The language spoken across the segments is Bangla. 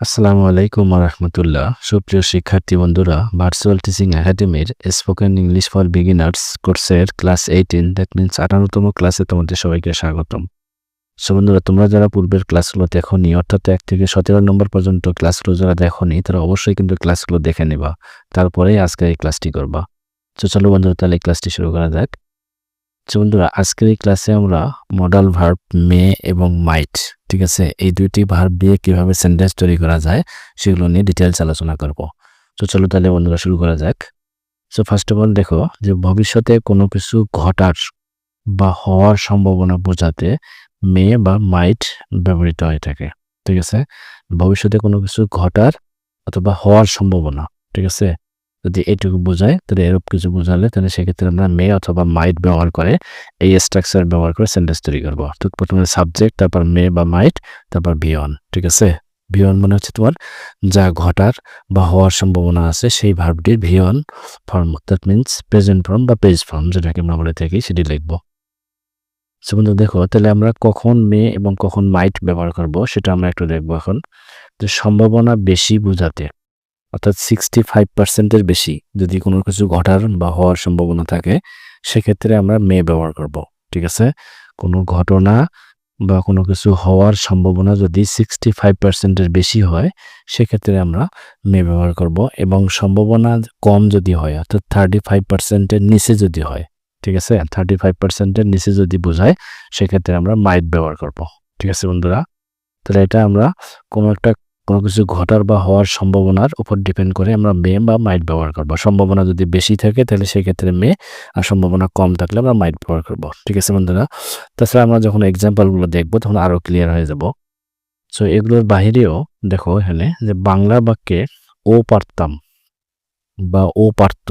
আসসালামু আলাইকুম রহমতুল্লাহ। সুপ্রিয় শিক্ষার্থী বন্ধুরা ভার্চুয়াল টিচিং একাডেমির স্পোকেন ইংলিশ ফর বিগিনার্স কোর্সের ক্লাস এইটিন দ্যাট মিনস আঠারোতম ক্লাসে তোমাদের সবাইকে স্বাগতম। সো বন্ধুরা, তোমরা যারা পূর্বের ক্লাসগুলো দেখোনি, অর্থাৎ এক থেকে সতেরো নম্বর পর্যন্ত ক্লাসগুলো যারা দেখোনি, তারা অবশ্যই কিন্তু ক্লাসগুলো দেখে নেবা। তারপরেই আজকে এই ক্লাসটি করবা। তো চলো বন্ধুরা, তাহলে এই ক্লাসটি শুরু করা যাক। তো বন্ধুরা, আজকের এই ক্লাসে আমরা মডাল ভার্ব মে এবং মাইট ঠিক আছে, এই দুইটি ভার্ব দিয়ে কীভাবে সেন্টেন্স তৈরি করা যায় সেগুলো নিয়ে ডিটেলস আলোচনা করব। তো চলো তাহলে বন্ধুরা শুরু করা যাক। সো ফার্স্ট অফ অল দেখো যে ভবিষ্যতে কোনো কিছু ঘটার বা হওয়ার সম্ভাবনা বোঝাতে মে বা মাইট ব্যবহৃত হয়ে থাকে, ঠিক আছে? ভবিষ্যতে কোনো কিছু ঘটার অথবা হওয়ার সম্ভাবনা, ঠিক আছে? যদি এইটুকু বোঝায়, তাহলে এরূপ কিছু বোঝালে তাহলে সেক্ষেত্রে আমরা মে অথবা মাইট ব্যবহার করে এই স্ট্রাকচার ব্যবহার করে সেন্টেন্স তৈরি করব। তো প্রথমে সাবজেক্ট তারপর মে বা মাইট, তারপর বিয়ন ঠিক আছে? ভিয়ন মানে হচ্ছে তোমার যা ঘটার বা হওয়ার সম্ভাবনা আছে সেই ভার্বটির V one form that means present form বা পেজ ফর্ম যেটাকে আমরা বলে থাকি, সেটি লিখব। সো বন্ধু, দেখো, তাহলে আমরা কখন মে এবং কখন মাইট ব্যবহার করব সেটা আমরা একটু দেখব এখন। সম্ভাবনা বেশি বোঝাতে অর্থাৎ সিক্সটি ফাইভ পার্সেন্টের বেশি যদি কোনো কিছু ঘটার বা হওয়ার সম্ভাবনা থাকে, সেক্ষেত্রে আমরা মে ব্যবহার করব, ঠিক আছে? কোনো ঘটনা বা কোনো কিছু হওয়ার সম্ভাবনা যদি সিক্সটি ফাইভ পার্সেন্টের বেশি হয়, সেক্ষেত্রে আমরা মে ব্যবহার করব এবং সম্ভাবনা কম যদি হয়, অর্থাৎ থার্টি ফাইভ পার্সেন্টের নিচে যদি হয়, ঠিক আছে? থার্টি ফাইভ পার্সেন্টের নিচে যদি বোঝায়, সেক্ষেত্রে আমরা মাইট ব্যবহার করব, ঠিক আছে বন্ধুরা? তাহলে এটা আমরা কোনো একটা কোনো কিছু ঘটার বা হওয়ার সম্ভাবনার উপর ডিপেন্ড করে আমরা মে বা মাইট ব্যবহার করব। সম্ভাবনা যদি বেশি থাকে, তাহলে সেক্ষেত্রে মে আর সম্ভাবনা কম থাকলে আমরা মাইট ব্যবহার করব। ঠিক আছে বন্ধুরা? তাছাড়া আমরা যখন এক্সাম্পলগুলো দেখব, তখন আরও ক্লিয়ার হয়ে যাব। সো এগুলোর বাহিরেও দেখো এখানে যে বাংলা বাক্যে ও পারতাম বা ও পারত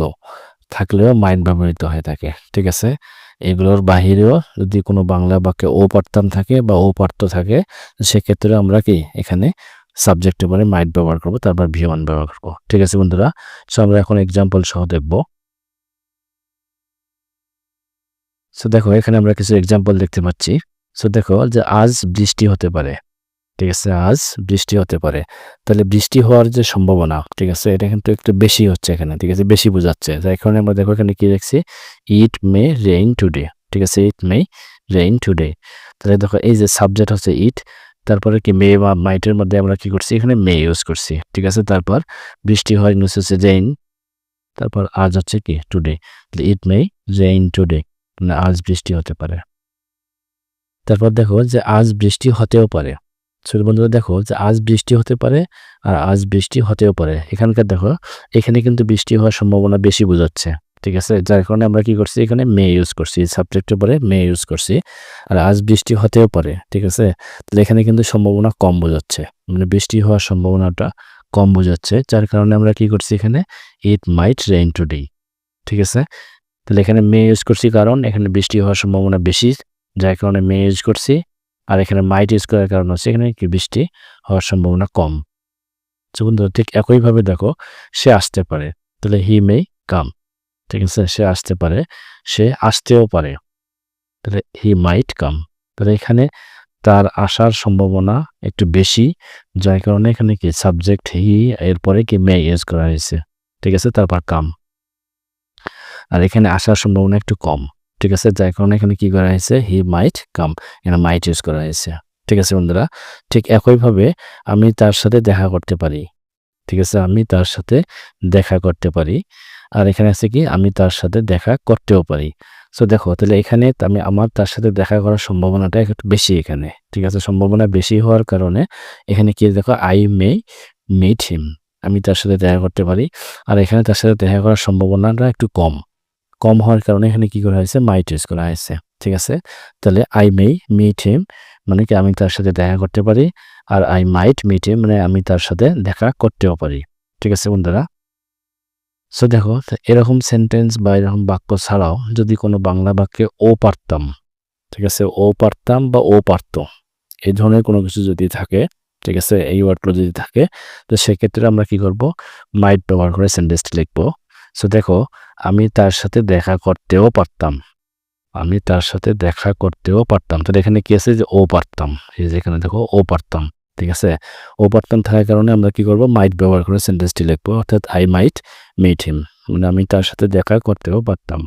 থাকলেও মাইট ব্যবহৃত হয়ে থাকে। ঠিক আছে? এগুলোর বাহিরেও যদি কোনো বাংলা বাক্যে ও পারতাম থাকে বা ও পারত থাকে সেক্ষেত্রে আমরা কি এখানে সাবজেক্টে পরে মাইট ব্যবহার করব, তারপর ভি ওয়ান ব্যবহার করব। ঠিক আছে বন্ধুরা? সো আমরা এখন এক্সাম্পল সহ দেখব। সো দেখো, এখানে আমরা কিছু এক্সাম্পল দেখতে পাচ্ছি। সো দেখো যে আজ বৃষ্টি হতে পারে। ঠিক আছে, আজ বৃষ্টি হতে পারে। তাহলে বৃষ্টি হওয়ার যে সম্ভাবনা, ঠিক আছে, এটা কিন্তু একটু বেশি হচ্ছে এখানে, ঠিক আছে, বেশি বোঝাচ্ছে। কারণে আমরা দেখো এখানে কি দেখছি? ইট মে রেইন টুডে ঠিক আছে ইট মে রেইন টুডে তাহলে দেখো এই যে সাবজেক্ট হচ্ছে ইট তারপরে কি মে বা মাইটের মধ্যে আমরা কি করছি? এখানে মে ইউজ করছি। ঠিক আছে? তারপর বৃষ্টি হয় নিউজ হচ্ছে রেইন তারপর আজ হচ্ছে কি? Today it may rain today মানে আজ বৃষ্টি হতে পারে। তারপর দেখো যে আজ বৃষ্টি হতেও পারে। ছোট বন্ধুরা দেখো যে আজ বৃষ্টি হতে পারে আর আজ বৃষ্টি হতেও পারে। এখানকার দেখো, এখানে কিন্তু বৃষ্টি হওয়ার সম্ভাবনা বেশি বোঝাচ্ছে। ঠিক আছে? যার কারণে আমরা কি করছি? এখানে মে ইউজ করছি। সাবজেক্টের পরে মে ইউজ করছি। আর আজ বৃষ্টি হতেও পারে, ঠিক আছে? তাহলে এখানে কিন্তু সম্ভাবনা কম বোঝাচ্ছে। মানে বৃষ্টি হওয়ার সম্ভাবনাটা কম বোঝাচ্ছে। যার কারণে আমরা কি করছি এখানে? ইট মাইট রেইন টুডে ঠিক আছে? তাহলে এখানে মে ইউজ করছি কারণ এখানে বৃষ্টি হওয়ার সম্ভাবনা বেশি, যার কারণে মে ইউজ করছি। আর এখানে মাইট ইউজ করার কারণ হচ্ছে এখানে কি বৃষ্টি হওয়ার সম্ভাবনা কম। বন্ধুরা, ঠিক একইভাবে দেখো, সে আসতে পারে। তাহলে হি মে কাম ঠিক আছে, সে আসতে পারে, সে আসতেও পারে। তাহলে হি মাইট কাম তাহলে এখানে তার আসার সম্ভাবনা একটু বেশি, যার কারণে এখানে কি সাবজেক্ট হি এরপরে কি মে ইউজ করা হয়েছে। ঠিক আছে, তারপর কাম আর এখানে আসার সম্ভাবনা একটু কম। ঠিক আছে, যার কারণে এখানে কি করা হয়েছে? হি মাইট কাম এখানে মাইট ইউজ করা হয়েছে। ঠিক আছে, বন্ধুরা, ঠিক একইভাবে আমি তার সাথে দেখা করতে পারি। ঠিক আছে, আমি তার সাথে দেখা করতে পারি। আর এখানে আছে কি, আমি তার সাথে দেখা করতেও পারি। সো দেখো, তাহলে এখানে আমি আমার তার সাথে দেখা করার সম্ভাবনাটা একটু বেশি এখানে, ঠিক আছে? সম্ভাবনা বেশি হওয়ার কারণে এখানে কি দেখো আই মে মিট হিম আমি তার সাথে দেখা করতে পারি। আর এখানে তার সাথে দেখা করার সম্ভাবনাটা একটু কম কম হওয়ার কারণে এখানে কি করা হয়েছে মাইট ইউজ করা হয়েছে, ঠিক আছে? তাহলে আই মে মিট হিম মানে কি, আমি তার সাথে দেখা করতে পারি, আর আই মাইট মিট হিম মানে আমি তার সাথে দেখা করতেও পারি, ঠিক আছে বন্ধুরা? সো দেখো এরকম সেন্টেন্স বা এরকম বাক্য ছাড়াও যদি কোনো বাংলা বাক্যে ও পারতাম ঠিক আছে, ও পারতাম বা ও পারত এই ধরনের কোনো কিছু যদি থাকে, ঠিক আছে, এই ওয়ার্ডগুলো যদি থাকে, তো সেক্ষেত্রে আমরা কি করব? মাইট ব্যবহার করে সেন্টেন্সটি লিখব। সো দেখো, আমি তার সাথে দেখা করতেও পারতাম আমি তার সাথে দেখা করতেও পারতাম তাহলে এখানে কি আছে যে ও পারতাম এই যে এখানে দেখো, ও পারতাম ঠিক আছে? ও পারতাম থাকার কারণে আমরা কি করব? মাইট ব্যবহার করে সেন্টেন্সটি লিখব, অর্থাৎ আই মাইট মিট হিম মানে আমি তার সাথে দেখা করতেও পারতাম।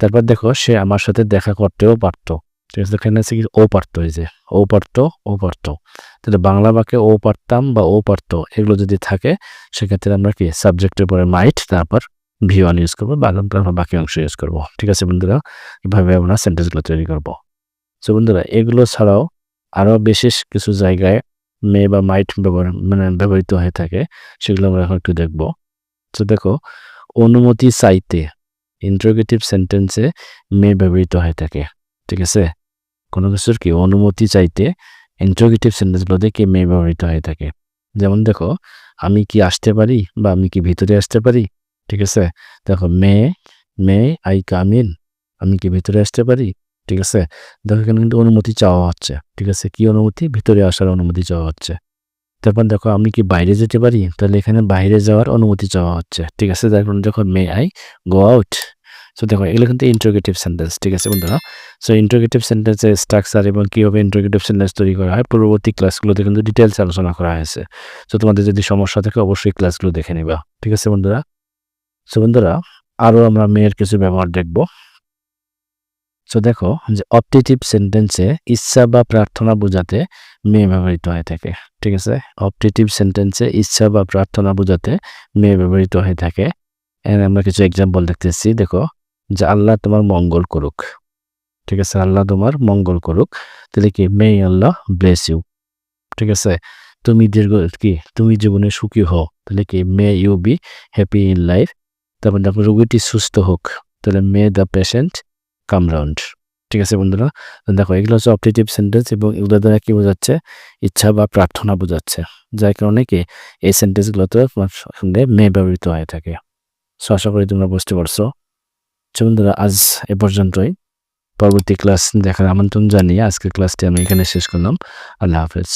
তারপর দেখো, সে আমার সাথে দেখা করতেও পারতো। ঠিক আছে, এখানে আছে কি? ও পারতো এই যে ও পারতো ও পারতো তাহলে বাংলা বাক্যে ও পারতাম বা ও পারতো এগুলো যদি থাকে, সেক্ষেত্রে আমরা কি? সাবজেক্টের পরে মাইট তারপর ভি ওয়ান ইউজ করব, বা আমরা বাকি অংশ ইউজ করব। ঠিক আছে বন্ধুরা? এভাবে আমরা সেন্টেন্সগুলো তৈরি করব। তো বন্ধুরা, এগুলো ছাড়াও আরও বিশেষ কিছু জায়গায় মে বা মাইট ব্যবহার মানে ব্যবহৃত হয়ে থাকে, সেগুলো আমরা এখন একটু দেখব। তো দেখো, অনুমতি চাইতে ইন্টারোগেটিভ সেন্টেন্সে মে ব্যবহৃত হয়ে থাকে, ঠিক আছে? কোনো কিছুর কি? অনুমতি চাইতে ইন্টারোগেটিভ সেন্টেন্সগুলোতে কি মে ব্যবহৃত হয়ে থাকে? যেমন দেখো, আমি কি আসতে পারি বা আমি কি ভিতরে আসতে পারি? ঠিক আছে? দেখো মে মে আই কাম ইন, আমি কি ভিতরে আসতে পারি? ঠিক আছে? দেখো এখানে কিন্তু অনুমতি চাওয়া হচ্ছে। ঠিক আছে? কি অনুমতি? ভিতরে আসার অনুমতি চাওয়া হচ্ছে। তারপর দেখো আমি কি বাইরে যেতে পারি? তাহলে এখানে বাইরে যাওয়ার অনুমতি চাওয়া হচ্ছে। ঠিক আছে? দেখুন যখন may I go out so দেখো, এগুলো কিন্তু ইন্টারোগেটিভ সেন্টেন্স ঠিক আছে বন্ধুরা? সো ইন্টারোগেটিভ সেন্টেন্সের স্ট্রাকচার এবং কীভাবে ইন্টারোগেটিভ সেন্টেন্স তৈরি করা হয় পূর্ববর্তী ক্লাসগুলোতে কিন্তু ডিটেলস আলোচনা করা হয়েছে। সো তোমাদের যদি সমস্যা থাকে, অবশ্যই ক্লাসগুলো দেখে নিবা। ঠিক আছে বন্ধুরা? সো বন্ধুরা আরও আমরা মেয়ের কিছু ব্যবহার দেখব। সো দেখো যে অপটেটিভ সেন্টেন্সে ইচ্ছা বা প্রার্থনা বোঝাতে মেয়ে ব্যবহৃত হয়ে থাকে, ঠিক আছে? অপটেটিভ সেন্টেন্সে ইচ্ছা বা প্রার্থনা বোঝাতে মেয়ে ব্যবহৃত হয়ে থাকে। আমরা কিছু এক্সাম্পল দেখতেছি, দেখো যে আল্লাহ তোমার মঙ্গল করুক, ঠিক আছে? আল্লাহ তোমার মঙ্গল করুক, তাহলে কি? মে আল্লাহ ব্লেস ইউ ঠিক আছে? তুমি দীর্ঘ, কি? তুমি জীবনে সুখী হও, তাহলে কি? May you be happy in life তারপর দেখো রোগীটি সুস্থ হোক, তাহলে may the patient come round ঠিক আছে, বন্ধুরা? দেখো, এগুলো হচ্ছে অপটেটিভ সেন্টেন্স এবং এগুলো দ্বারা কি বোঝাচ্ছে? ইচ্ছা বা প্রার্থনা বোঝাচ্ছে। যার কারণে কি এই সেন্টেন্সগুলোতে তোমার সঙ্গে মে ব্যবহৃত হয়ে থাকে। সো আশা করি তোমরা বুঝতে পারছ। তো বন্ধুরা, আজ এ পর্যন্তই। পরবর্তী ক্লাস দেখার আমন্ত্রণ জানিয়ে আজকের ক্লাসটি আমি এখানে শেষ করলাম। আল্লাহ হাফেজ।